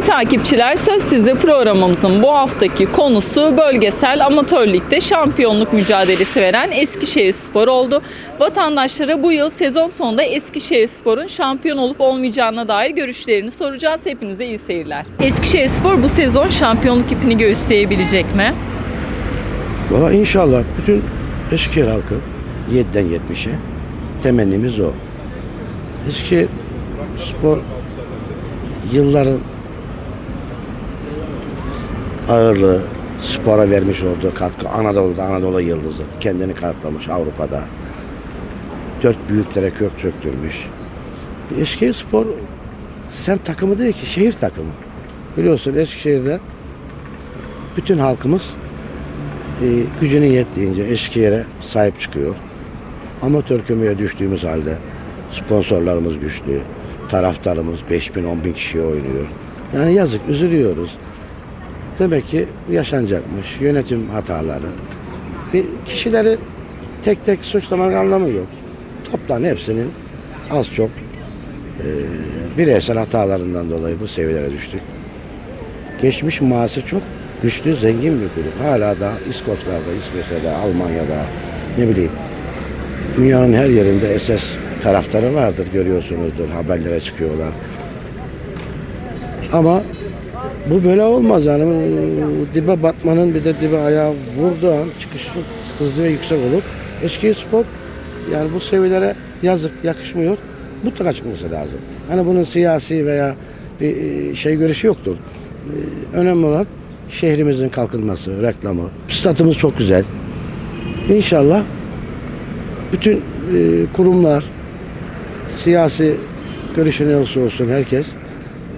Değerli takipçiler, Söz Sizde programımızın bu haftaki konusu bölgesel amatör şampiyonluk mücadelesi veren Eskişehir Spor oldu. Vatandaşlara bu yıl sezon sonunda Eskişehir Spor'un şampiyon olup olmayacağına dair görüşlerini soracağız. Hepinize iyi seyirler. Eskişehir Spor bu sezon şampiyonluk ipini göğüsleyebilecek mi? Valla inşallah bütün Eskişehir halkı 7'den 70'e temennimiz o. Eskişehir spor yılların ağırlığı spora vermiş olduğu katkı Anadolu'da Anadolu yıldızı kendini kanıtlamış Avrupa'da. Dört büyüklere kök söktürmüş. Eskişehir spor semt takımı değil ki şehir takımı. Biliyorsun Eskişehir'de bütün halkımız e, gücünün yettiğince Eskişehir'e sahip çıkıyor. Amatör kümeye düştüğümüz halde sponsorlarımız güçlü, taraftarımız 5 bin 10 bin kişiye oynuyor. Yani yazık, üzülüyoruz. Demek ki yaşanacakmış yönetim hataları. Bir kişileri tek tek suçlamanın anlamı yok. Toptan hepsinin az çok e, bireysel hatalarından dolayı bu seviyelere düştük. Geçmiş maası çok güçlü, zengin bir kulüp. Hala da İskoçlar'da, İsveç'te, Almanya'da ne bileyim dünyanın her yerinde SS taraftarı vardır görüyorsunuzdur. Haberlere çıkıyorlar. Ama bu böyle olmaz yani dibe batmanın bir de dibe ayağı vurduğu an çıkış çok hızlı ve yüksek olur. Eskişehir Spor yani bu seviyelere yazık yakışmıyor. Mutlaka çıkması lazım. Hani bunun siyasi veya bir e, şey görüşü yoktur. E, Önemli olan şehrimizin kalkınması, reklamı. Statımız çok güzel. İnşallah bütün e, kurumlar, siyasi görüşü ne olursa olsun herkes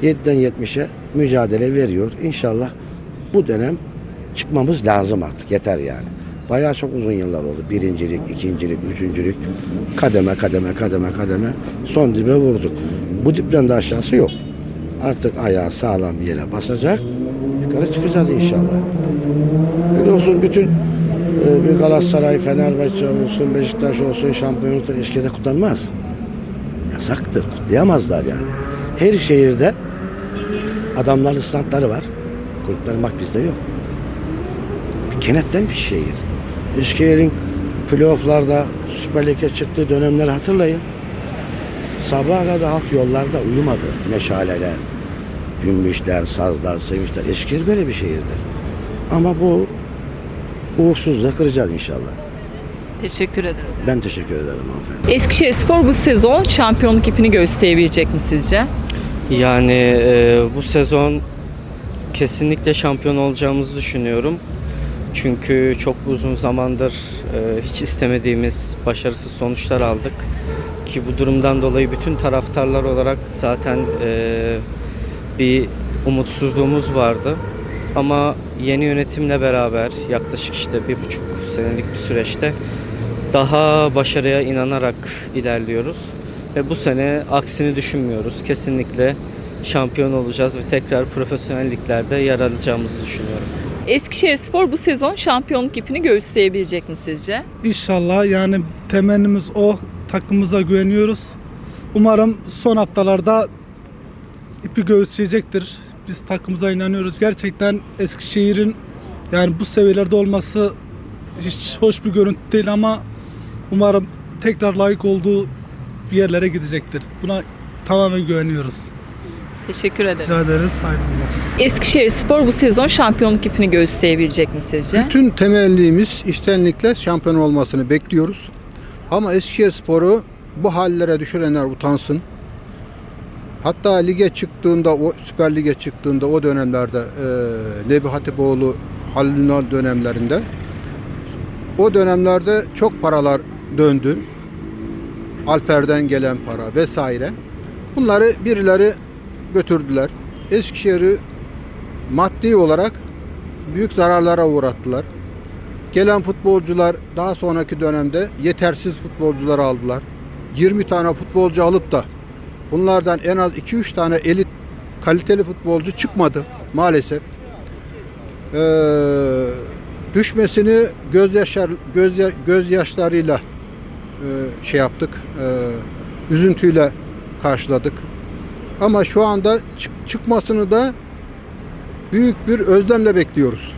7'den 70'e mücadele veriyor. İnşallah bu dönem çıkmamız lazım artık. Yeter yani. Bayağı çok uzun yıllar oldu. Birincilik, ikincilik, üçüncülük. Kademe, kademe, kademe, kademe. Son dibe vurduk. Bu dipten de aşağısı yok. Artık ayağı sağlam yere basacak. Yukarı çıkacağız inşallah. Biliyorsun bütün e, bir Galatasaray, Fenerbahçe olsun, Beşiktaş olsun şampiyonlukları Eskişehir'de kutlanmaz. Yasaktır. Kutlayamazlar yani. Her şehirde adamların standları var. Kulüplerin bak bizde yok. Bir kenetten bir şehir. Eskişehir'in playofflarda Süper Lig'e çıktığı dönemleri hatırlayın. Sabaha kadar halk yollarda uyumadı. Meşaleler, cümbüşler, sazlar, sevinçler. Eskişehir böyle bir şehirdir. Ama bu uğursuzluğu kıracağız inşallah. Teşekkür ederiz. Ben teşekkür ederim hanımefendi. Eskişehir Spor bu sezon şampiyonluk ipini göğüsleyebilecek mi sizce? Yani e, bu sezon kesinlikle şampiyon olacağımızı düşünüyorum. Çünkü çok uzun zamandır e, hiç istemediğimiz başarısız sonuçlar aldık. Ki bu durumdan dolayı bütün taraftarlar olarak zaten e, bir umutsuzluğumuz vardı. Ama yeni yönetimle beraber yaklaşık işte bir buçuk senelik bir süreçte daha başarıya inanarak ilerliyoruz. Ve bu sene aksini düşünmüyoruz. Kesinlikle şampiyon olacağız ve tekrar profesyonel liglerde yer alacağımızı düşünüyorum. Eskişehir Spor bu sezon şampiyonluk ipini göğüsleyebilecek mi sizce? İnşallah yani temennimiz o. Takımımıza güveniyoruz. Umarım son haftalarda ipi göğüsleyecektir. Biz takımıza inanıyoruz. Gerçekten Eskişehir'in yani bu seviyelerde olması hiç hoş bir görüntü değil ama umarım tekrar layık olduğu bir yerlere gidecektir. Buna tamamen güveniyoruz. Teşekkür ederim. Rica ederiz. Saygılar. Eskişehir Spor bu sezon şampiyonluk ipini göğüsleyebilecek mi sizce? Bütün temellimiz iştenlikle şampiyon olmasını bekliyoruz. Ama Eskişehirspor'u bu hallere düşürenler utansın. Hatta lige çıktığında, o Süper Lig'e çıktığında o dönemlerde e, Nebi Hatipoğlu, Halil Ünal dönemlerinde o dönemlerde çok paralar döndü. Alper'den gelen para vesaire. Bunları birileri götürdüler. Eskişehir'i maddi olarak büyük zararlara uğrattılar. Gelen futbolcular daha sonraki dönemde yetersiz futbolcular aldılar. 20 tane futbolcu alıp da bunlardan en az 2-3 tane elit kaliteli futbolcu çıkmadı maalesef. Ee, düşmesini gözyaşlar gözya, gözyaşlarıyla e, şey yaptık. E, üzüntüyle karşıladık. Ama şu anda çık- çıkmasını da büyük bir özlemle bekliyoruz.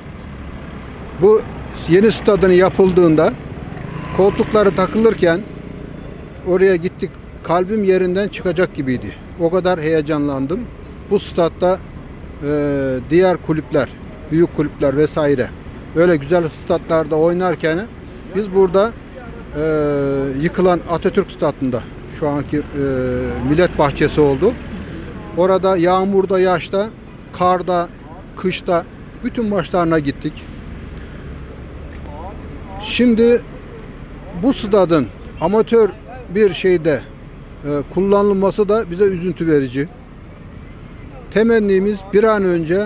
Bu yeni stadın yapıldığında koltukları takılırken oraya gittik. Kalbim yerinden çıkacak gibiydi. O kadar heyecanlandım. Bu statta e, diğer kulüpler, büyük kulüpler vesaire öyle güzel statlarda oynarken biz burada yıkılan Atatürk Stadı'nda şu anki e, Millet Bahçesi oldu. Orada yağmurda, yaşta, karda, kışta bütün maçlarına gittik. Şimdi bu stadın amatör bir şeyde e, kullanılması da bize üzüntü verici. Temennimiz bir an önce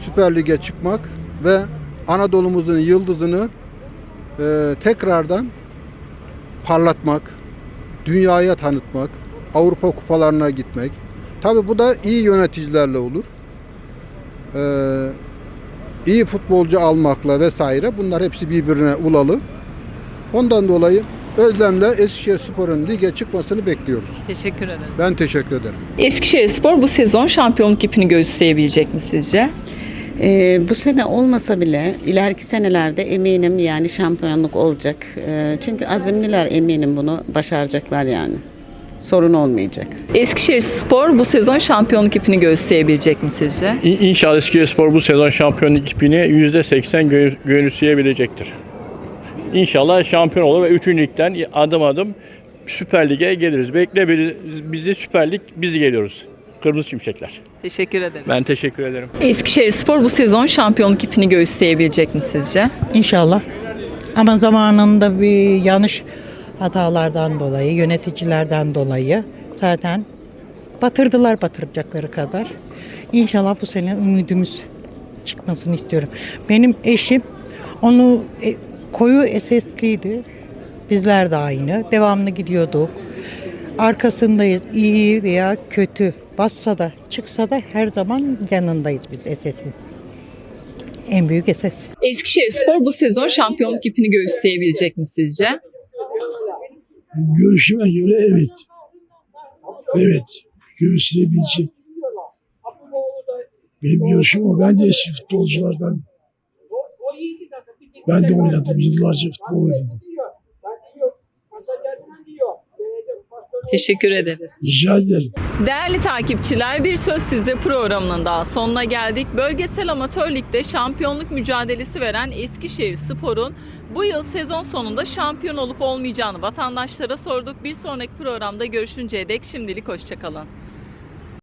Süper Lig'e çıkmak ve Anadolu'muzun yıldızını e, tekrardan parlatmak, dünyaya tanıtmak, Avrupa kupalarına gitmek. Tabi bu da iyi yöneticilerle olur. Ee, iyi futbolcu almakla vesaire bunlar hepsi birbirine ulalı. Ondan dolayı özlemle Eskişehir Spor'un lige çıkmasını bekliyoruz. Teşekkür ederim. Ben teşekkür ederim. Eskişehir Spor bu sezon şampiyonluk ipini göğüsleyebilecek mi sizce? Ee, bu sene olmasa bile ileriki senelerde eminim yani şampiyonluk olacak. Ee, çünkü azimliler eminim bunu başaracaklar yani. Sorun olmayacak. Eskişehir Spor bu sezon şampiyonluk ipini göğüsleyebilecek mi sizce? İ- İnşallah Eskişehirspor bu sezon şampiyonluk ipini %80 gö- göğüsleyebilecektir. İnşallah şampiyon olur ve 3. ligden adım adım Süper Lig'e geliriz. Bekle bizi Süper Lig, biz geliyoruz. Kırmızı Şimşekler. Teşekkür ederim. Ben teşekkür ederim. Eskişehir Spor bu sezon şampiyonluk ipini göğüsleyebilecek mi sizce? İnşallah. Ama zamanında bir yanlış hatalardan dolayı, yöneticilerden dolayı zaten batırdılar batıracakları kadar. İnşallah bu sene ümidimiz çıkmasını istiyorum. Benim eşim onu e, koyu esesliydi. Bizler de aynı. Devamlı gidiyorduk. Arkasındayız. iyi veya kötü. Bassa da çıksa da her zaman yanındayız biz esesin. En büyük eses. Eskişehir Spor bu sezon şampiyonluk ipini göğüsleyebilecek mi sizce? Görüşüme göre evet. Evet. Göğüsleyebilecek. Benim görüşüm o. Ben de eski futbolculardan. Ben de oynadım. Yıllarca futbol oynadım. Teşekkür ederiz. Rica ederim. Değerli takipçiler bir söz sizde programının daha sonuna geldik. Bölgesel Amatör Lig'de şampiyonluk mücadelesi veren Eskişehir Spor'un bu yıl sezon sonunda şampiyon olup olmayacağını vatandaşlara sorduk. Bir sonraki programda görüşünceye dek şimdilik hoşçakalın.